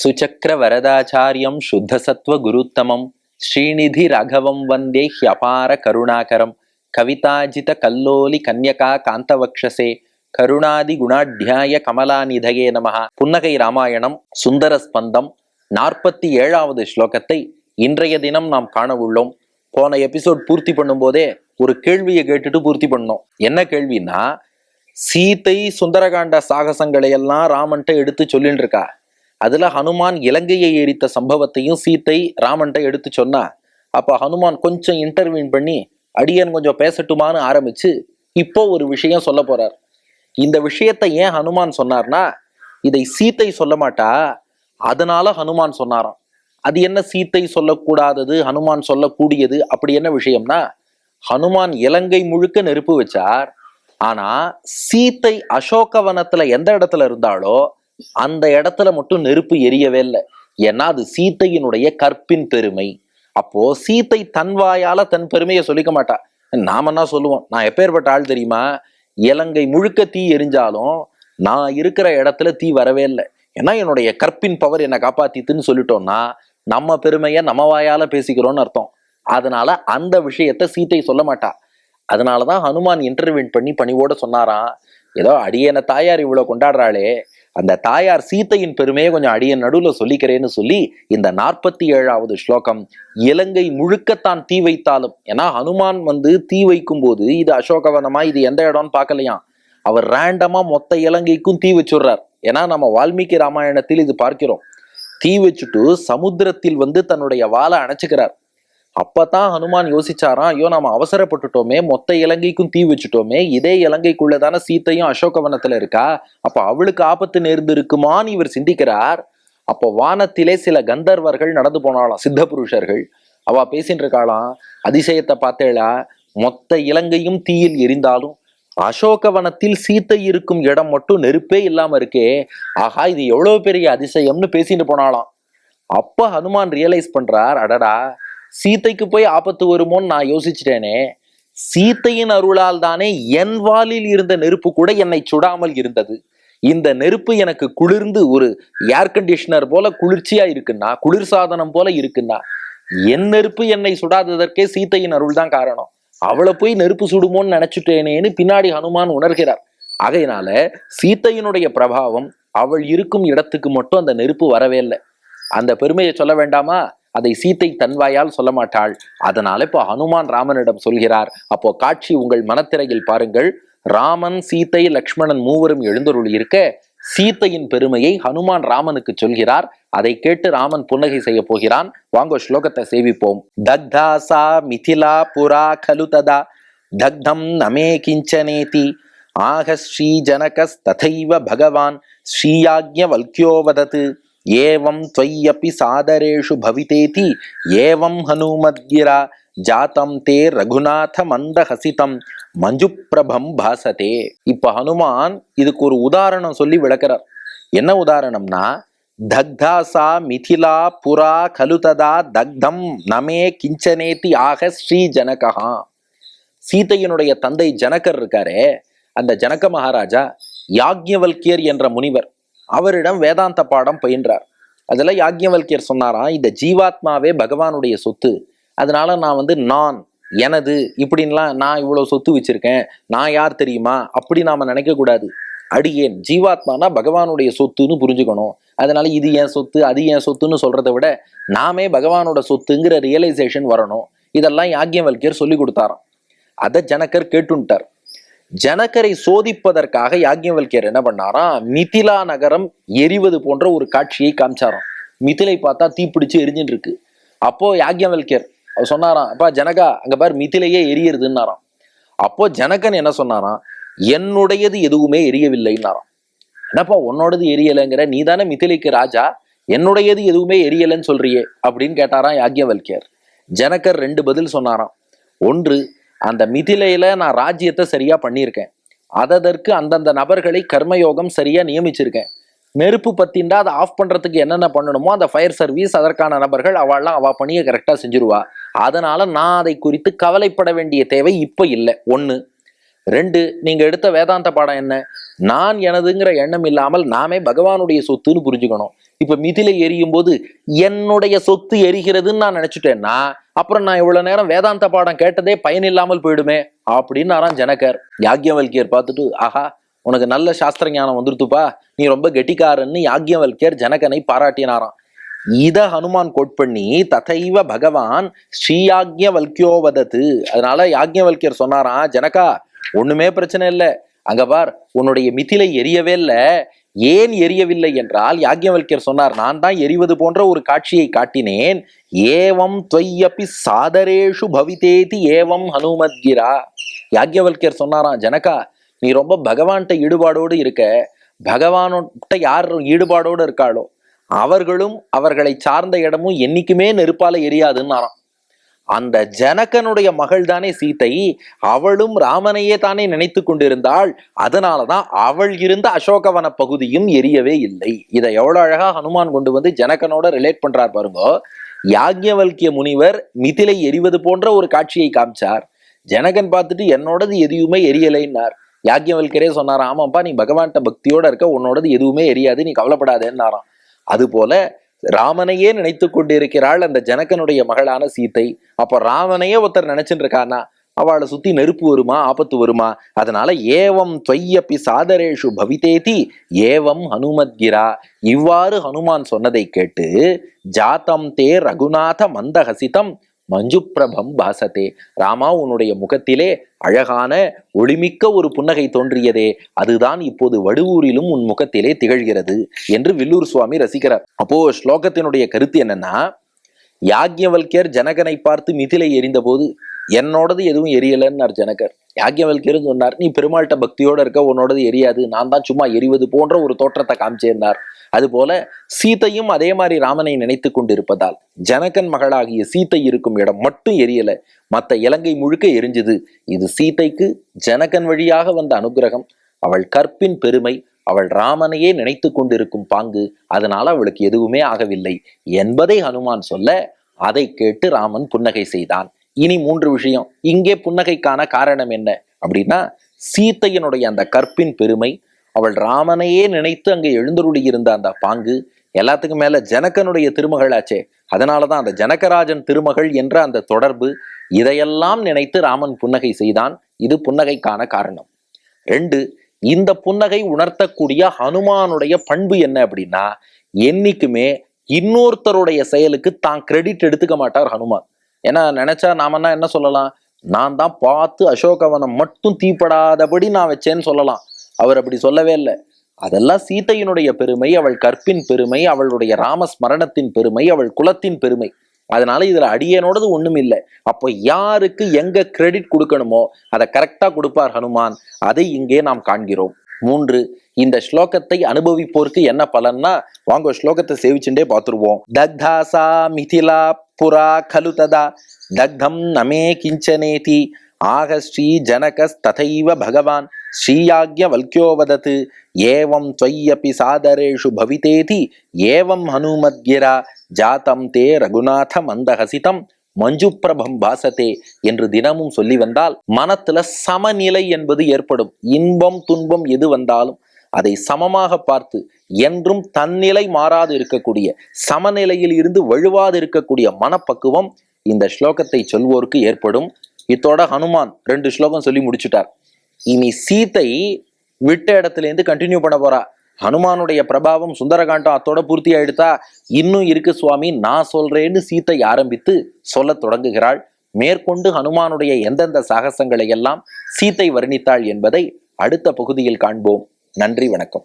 சுச்சக்கர வரதாச்சாரியம் சுத்த சத்வ குருத்தமம். ஸ்ரீநிதி ரகவம் வந்தே ஹியபார கருணாகரம். கவிதாஜித கல்லோலி கன்யகா காந்தவக்ஷசே. கருணாதி குணாட்யாய கமலாநிதயே நமகா புன்னகை ராமாயணம் சுந்தர ஸ்பந்தம் நாற்பத்தி ஏழாவது ஸ்லோகத்தை இன்றைய தினம் நாம் காண உள்ளோம் போன எபிசோட் பூர்த்தி பண்ணும்போதே ஒரு கேள்வியை கேட்டுட்டு பூர்த்தி பண்ணோம். என்ன கேள்வின்னா சீத்தை சுந்தரகாண்ட சாகசங்களை எல்லாம் ராமன்ட்ட எடுத்து சொல்லிட்டு இருக்கா அதுல ஹனுமான் இலங்கையை எரித்த சம்பவத்தையும் சீத்தை ராமன்ட்ட எடுத்து சொன்னா அப்ப ஹனுமான் கொஞ்சம் இன்டர்வியூன் பண்ணி அடியன் கொஞ்சம் பேசட்டுமான்னு ஆரம்பிச்சு இப்போ ஒரு விஷயம் சொல்ல போறார். இந்த விஷயத்தை ஏன் ஹனுமான் சொன்னார்னா இதை சீத்தை சொல்ல மாட்டா அதனால ஹனுமான் சொன்னாராம். அது என்ன சீத்தை சொல்லக்கூடாதது ஹனுமான் சொல்லக்கூடியது அப்படி என்ன விஷயம்னா ஹனுமான் இலங்கை முழுக்க நெருப்பு வச்சார் ஆனா சீத்தை அசோகவனத்துல எந்த இடத்துல இருந்தாலோ அந்த இடத்துல மட்டும் நெருப்பு எரியவே இல்லை. ஏன்னா அது சீத்தையினுடைய கற்பின் பெருமை. அப்போ சீத்தை தன் வாயால தன் பெருமையை சொல்லிக்க மாட்டா. நாம என்ன சொல்லுவோம்? நான் எப்பேற்பட்ட ஆள் தெரியுமா? இலங்கை முழுக்க தீ எரிஞ்சாலும் நான் இருக்கிற இடத்துல தீ வரவே இல்லை. ஏன்னா என்னுடைய கற்பின் பவர் என்னை காப்பாத்தித்துன்னு சொல்லிட்டோம்னா நம்ம பெருமையை நம்ம வாயால பேசிக்கிறோம்னு அர்த்தம். அதனால அந்த விஷயத்த சீத்தை சொல்ல மாட்டா. அதனாலதான் ஹனுமான் இன்டர்வியூன் பண்ணி பணிவோட சொன்னாராம். ஏதோ அடியேன தாயார் இவ்வளவு கொண்டாடுறாளே. அந்த தாயார் சீத்தையின் பெருமையை கொஞ்சம் அடியன் நடுவில் சொல்லிக்கிறேன்னு சொல்லி இந்த நாற்பத்தி ஏழாவது ஸ்லோகம் இலங்கை முழுக்கத்தான் தீ வைத்தாலும் ஏன்னா ஹனுமான் வந்து தீ வைக்கும் போது இது அசோகவனமா? இது எந்த இடம்னு பார்க்கலையாம் அவர் ரேண்டமா மொத்த இலங்கைக்கும் தீ வச்சுடுறார். ஏன்னா நம்ம வால்மீகி ராமாயணத்தில் இது பார்க்கிறோம். தீ வச்சுட்டு சமுத்திரத்தில் வந்து தன்னுடைய வாழை அணைச்சுக்கிறார். அப்பதான் ஹனுமான் யோசிச்சாராம் ஐயோ நாம அவசரப்பட்டுட்டோமே மொத்த இலங்கைக்கும் தீ வச்சுட்டோமே இதே இலங்கைக்குள்ளதான சீத்தையும் அசோகவனத்துல இருக்கா? அப்ப அவளுக்கு ஆபத்து நேர்ந்து இருக்குமான்னு இவர் சிந்திக்கிறார். அப்போ வானத்திலே சில கந்தர்வர்கள் நடந்து போனாலாம் சித்த புருஷர்கள் அவ பேசின்னு இருக்காளாம் அதிசயத்தை பார்த்தேளா? மொத்த இலங்கையும் தீயில் எரிந்தாலும் அசோகவனத்தில் சீத்தை இருக்கும் இடம் மட்டும் நெருப்பே இல்லாம இருக்கே. ஆஹா இது எவ்வளவு பெரிய அதிசயம்னு பேசிட்டு போனாலாம் அப்ப ஹனுமான் ரியலைஸ் பண்றார் அடடா சீத்தைக்கு போய் ஆபத்து வருமோன்னு நான் யோசிச்சிட்டேனே. சீத்தையின் அருளால் தானே என் வாலில் இருந்த நெருப்பு கூட என்னை சுடாமல் இருந்தது. இந்த நெருப்பு எனக்கு குளிர்ந்து ஒரு ஏர் கண்டிஷனர் போல குளிர்ச்சியா இருக்குன்னா குளிர் சாதனம் போல இருக்குன்னா என் நெருப்பு என்னை சுடாததற்கே சீத்தையின் அருள் தான் காரணம். அவளை போய் நெருப்பு சுடுமோன்னு நினைச்சுட்டேனேன்னு பின்னாடி ஹனுமான் உணர்கிறார். ஆகையினால சீத்தையினுடைய பிரபாவம் அவள் இருக்கும் இடத்துக்கு மட்டும் அந்த நெருப்பு வரவே இல்லை. அந்த பெருமையை சொல்ல வேண்டாமா? அதை சீத்தை தன்வாயால் சொல்ல மாட்டாள். அதனால இப்போ ஹனுமான் ராமனிடம் சொல்கிறார் அப்போ காட்சி உங்கள் மனத்திரையில் பாருங்கள். ராமன் சீத்தை லக்ஷ்மணன் மூவரும் எழுந்தருள் இருக்க சீத்தையின் பெருமையை ஹனுமான் ராமனுக்கு சொல்கிறார். அதை கேட்டு ராமன் புன்னகை செய்ய போகிறான். வாங்கோ ஸ்லோகத்தை சேவிப்போம். தக்தாசா மிதிலா புரா கலு ததா. தக்தம் நமே கிஞ்சனேதி. ஆக ஸ்ரீ ஜனகஸ்ததைவ பகவான். ஸ்ரீயாக்ய வதத்து ஏவம் தொய்யப்பி சாதரேஷு பவிதேதி ஏவம் ஹனுமத்கிரா ஜாத்தம் தே ரகுநாத மந்தஹசிதம் மஞ்சுப்பிரபம் பாசதே இப்போ ஹனுமான் இதுக்கு ஒரு உதாரணம் சொல்லி விளக்கிறார் என்ன உதாரணம்னா தக்தாசா மிதிலா புரா கலுததா தக்தம் நமே கிஞ்சனேத்தி ஆக ஸ்ரீ ஜனகா சீதையினுடைய தந்தை ஜனகர் இருக்காரே அந்த ஜனக மகாராஜா யாக்ஞவல்கியர் என்ற முனிவர் அவரிடம் வேதாந்த பாடம் பயின்றார். அதில் யாக்ஞவல்கியர் சொன்னாராம் இந்த ஜீவாத்மாவே பகவானுடைய சொத்து. அதனால நான் வந்து நான் எனது இப்படின்லாம் நான் இவ்வளோ சொத்து வச்சிருக்கேன். நான் யார் தெரியுமா? அப்படி நாம் நினைக்கக்கூடாது அடியேன் ஜீவாத்மானா பகவானுடைய சொத்துன்னு புரிஞ்சுக்கணும். அதனால இது என் சொத்து அது என் சொத்துன்னு சொல்றதை விட நாமே பகவானோட சொத்துங்கிற ரியலைசேஷன் வரணும். இதெல்லாம் யாக்ஞவல்கியர் சொல்லி கொடுத்தாராம். அதை ஜனக்கர் கேட்டுன்ட்டார். ஜனகரை சோதிப்பதற்காக யாக்ஞவல்கியர் என்ன பண்ணாராம் மிதிலா நகரம் எரிவது போன்ற ஒரு காட்சியை காமிச்சாராம். மிதிலை பார்த்தா தீப்பிடிச்சு எரிஞ்சுட்டு இருக்கு அப்போ யாக்ஞவல்கியர் அவர் சொன்னாராம் அப்பா ஜனகா அங்க பாரு மிதிலையே எரியறதுன்னாராம். அப்போ ஜனகன் என்ன சொன்னாராம்? என்னுடையது எதுவுமே எரியவில்லைன்னாராம். என்னப்பா உன்னோடது எரியலைங்கிற? நீ தானே மிதிலைக்கு ராஜா? என்னுடையது எதுவுமே எரியலைன்னு சொல்றியே அப்படின்னு கேட்டாராம் யாக்ஞவல்கியர். ஜனகர் ரெண்டு பதில் சொன்னாராம். ஒன்று அந்த மிதிலையில நான் ராஜ்யத்தை சரியா பண்ணியிருக்கேன். அதற்கு அந்தந்த நபர்களை கர்மயோகம் சரியா நியமிச்சிருக்கேன். நெருப்பு பத்தின்டா அதை ஆஃப் பண்றதுக்கு என்னென்ன பண்ணணுமோ அந்த ஃபயர் சர்வீஸ் அதற்கான நபர்கள் அவள்லாம் அவ பணியை கரெக்டா செஞ்சிருவா. அதனால நான் அதை குறித்து கவலைப்பட வேண்டிய தேவை இப்ப இல்லை. ஒன்று ரெண்டு நீங்க எடுத்த வேதாந்த பாடம் என்ன? நான் எனதுங்கிற எண்ணம் இல்லாமல் நாமே பகவானுடைய சொத்துன்னு புரிஞ்சுக்கணும். இப்ப மிதிலை எரியும் போது என்னுடைய சொத்து எரிகிறதுன்னு நான் நினைச்சிட்டேன்னா அப்புறம் நான் இவ்வளவு நேரம் வேதாந்த பாடம் கேட்டதே பயனில்லாமல் போயிடுமே அப்படின்னு ஜனகர். யாக்யவல்கியர் பார்த்துட்டு ஆஹா உனக்கு நல்ல சாஸ்திர ஞானம் வந்துருத்துப்பா. நீ ரொம்ப கெட்டிக்காரன்னு யாக்யவல்கியர் ஜனகனை பாராட்டினாராம். இத ஹனுமான் கோட் பண்ணி ததைவ பகவான் ஸ்ரீயாக்யவல்கியோவதத்து அதனால யாக்ஞவல்கியர் சொன்னாராம் ஜனகா ஒண்ணுமே பிரச்சனை இல்லை. அங்க பார் உன்னுடைய மிதிலை எரியவே இல்லை. ஏன் எரியவில்லை என்றால் யாக்ஞவல்யர் சொன்னார் நான் தான் எரிவது போன்ற ஒரு காட்சியை காட்டினேன். ஏவம் தொய்யப்பி சாதரேஷு பவிதேதி ஏவம் ஹனுமத்கிரா. யாக்ஞவல்யர் சொன்னாராம் ஜனகா நீ ரொம்ப பகவான்கிட்ட ஈடுபாடோடு இருக்க. பகவான்கிட்ட யார் ஈடுபாடோடு இருக்காளோ அவர்களும் அவர்களை சார்ந்த இடமும் என்னைக்குமே நெருப்பால எரியாதுன்னாராம். அந்த ஜனகனுடைய மகள் தானே சீத்தை? அவளும் ராமனையே தானே நினைத்து கொண்டிருந்தாள். அதனாலதான் அவள் இருந்த அசோகவன பகுதியும் எரியவே இல்லை. இதை எவ்வளோ அழகாக ஹனுமான் கொண்டு வந்து ஜனகனோட ரிலேட் பண்றார் பாருங்க. யாக்ஞவல்கிய முனிவர் மிதிலை எரிவது போன்ற ஒரு காட்சியை காமிச்சார். ஜனகன் பார்த்துட்டு என்னோடது எதுவுமே எரியலைன்னார். யாக்ஞவல்கரே சொன்னார் ஆமாப்பா நீ பகவான்கிட்ட பக்தியோட இருக்க உன்னோடது எதுவுமே எரியாது நீ கவலைப்படாதேன்னாராம். அதுபோல ராமனையே நினைத்து கொண்டிருக்கிறாள் அந்த ஜனகனுடைய மகளான சீத்தை. அப்ப ராமனையே ஒருத்தர் நினைச்சுட்டு இருக்கானா அவளை சுத்தி நெருப்பு வருமா ஆபத்து வருமா? அதனால ஏவம் தொய்யப்பி சாதரேஷு பவிதேதி ஏவம் ஹனுமத்கிரா. இவ்வாறு ஹனுமான் சொன்னதை கேட்டு ஜாத்தம் தே ரகுநாத மந்தஹசிதம் மஞ்சு பிரபம் பாசத்தே. ராமா உன்னுடைய முகத்திலே அழகான ஒளிமிக்க ஒரு புன்னகை தோன்றியதே. அதுதான் இப்போது வடுவூரிலும் உன் முகத்திலே திகழ்கிறது என்று வில்லூர் சுவாமி ரசிக்கிறார். அப்போ ஸ்லோகத்தினுடைய கருத்து என்னன்னா யாக்ஞவல்யர் ஜனகனை பார்த்து மிதிலை எரிந்தபோது என்னோடது எதுவும் எரியலன்னார் ஜனகர். யாக்ஞவல்யர் சொன்னார் நீ பெருமாள்கிட்ட பக்தியோட இருக்க உன்னோடது எரியாது. நான் தான் சும்மா எரிவது போன்ற ஒரு தோற்றத்தை காமிச்சிருந்தார். அதுபோல சீத்தையும் அதே மாதிரி ராமனை நினைத்து கொண்டிருப்பதால் ஜனகன் மகளாகிய சீத்தை இருக்கும் இடம் மட்டும் எரியல. மற்ற இலங்கை முழுக்க எரிஞ்சுது. இது சீத்தைக்கு ஜனகன் வழியாக வந்த அனுகிரகம். அவள் கற்பின் பெருமை அவள் ராமனையே நினைத்து கொண்டிருக்கும் பாங்கு. அதனால அவளுக்கு எதுவுமே ஆகவில்லை. என்பதை ஹனுமான் சொல்ல அதை கேட்டு ராமன் புன்னகை செய்தான். இனி மூன்று விஷயம். இங்கே புன்னகைக்கான காரணம் என்ன? அப்படின்னா சீத்தையனுடைய அந்த கற்பின் பெருமை அவள் ராமனையே நினைத்து அங்கே எழுந்தருளி இருந்த அந்த பாங்கு எல்லாத்துக்கும் மேல ஜனகனுடைய திருமகளாச்சே அதனாலதான் அந்த ஜனகராஜன் திருமகள் என்ற அந்த தொடர்பு இதையெல்லாம் நினைத்து ராமன் புன்னகை செய்தான். இது புன்னகைக்கான காரணம். ரெண்டு இந்த புன்னகை உணர்த்தக்கூடிய ஹனுமானுடைய பண்பு என்ன அப்படின்னா என்னைக்குமே இன்னொருத்தருடைய செயலுக்கு தான் கிரெடிட் எடுத்துக்க மாட்டார் ஹனுமான். ஏன்னா நினைச்சா நாமன்னா என்ன சொல்லலாம்? நான் தான் பார்த்து அசோகவனம் மட்டும் தீப்படாதபடி நான் வச்சேன்னு சொல்லலாம். அவர் அப்படி சொல்லவே இல்லை. அதெல்லாம் சீதையினுடைய பெருமை அவள் கற்பின் பெருமை அவளுடைய ராமஸ்மரணத்தின் பெருமை அவள் குலத்தின் பெருமை. அதனால இதுல அடியனோடது ஒண்ணும் இல்லை. அப்போ யாருக்கு எங்க கிரெடிட் கொடுக்கணுமோ அதை கரெக்டா கொடுப்பார் ஹனுமான். அதை இங்கே நாம் காண்கிறோம். மூன்று இந்த ஸ்லோகத்தை அனுபவிப்போருக்கு என்ன பலன்னா வாங்க ஸ்லோகத்தை சேவிச்சுட்டே பார்த்துருவோம். தக்தாசா மிதிலா புரா கலு ததா தக்தம் நமே கிஞ்சனேதி ஆக ஸ்ரீ ஜனகஸ் ததைவ பகவான் ஸ்ரீயாக்ய வல்யோவதத் ஏவம் துவையப்பி சாதரேஷு பவிதேதி ஏவம் ஹனுமத்கிரா ஜாத்தம் தே ரகுநாத மந்தஹசிதம் மஞ்சுப்பிரபம் பாசத்தே என்று தினமும் சொல்லி வந்தால் மனத்துல சமநிலை என்பது ஏற்படும். இன்பம் துன்பம் எது வந்தாலும் அதை சமமாக பார்த்து என்றும் தன்னிலை மாறாது இருக்கக்கூடிய சமநிலையில் இருந்து வழுவாது இருக்கக்கூடிய மனப்பக்குவம் இந்த ஸ்லோகத்தை சொல்வோருக்கு ஏற்படும். இத்தோட ஹனுமான் ரெண்டு ஸ்லோகம் சொல்லி முடிச்சுட்டார். இனி சீத்தை விட்ட இடத்துலேருந்து கண்டினியூ பண்ண போறா. ஹனுமானுடைய பிரபாவம் சுந்தரகாண்டம் அத்தோட பூர்த்தி ஆயிடுதா இன்னும் இருக்கு சுவாமி நான் சொல்றேன்னு சீத்தை ஆரம்பித்து சொல்லத் தொடங்குகிறாள். மேற்கொண்டு ஹனுமானுடைய எந்தெந்த சாகசங்களை எல்லாம் சீத்தை வர்ணித்தாள் என்பதை அடுத்த பகுதியில் காண்போம். நன்றி வணக்கம்.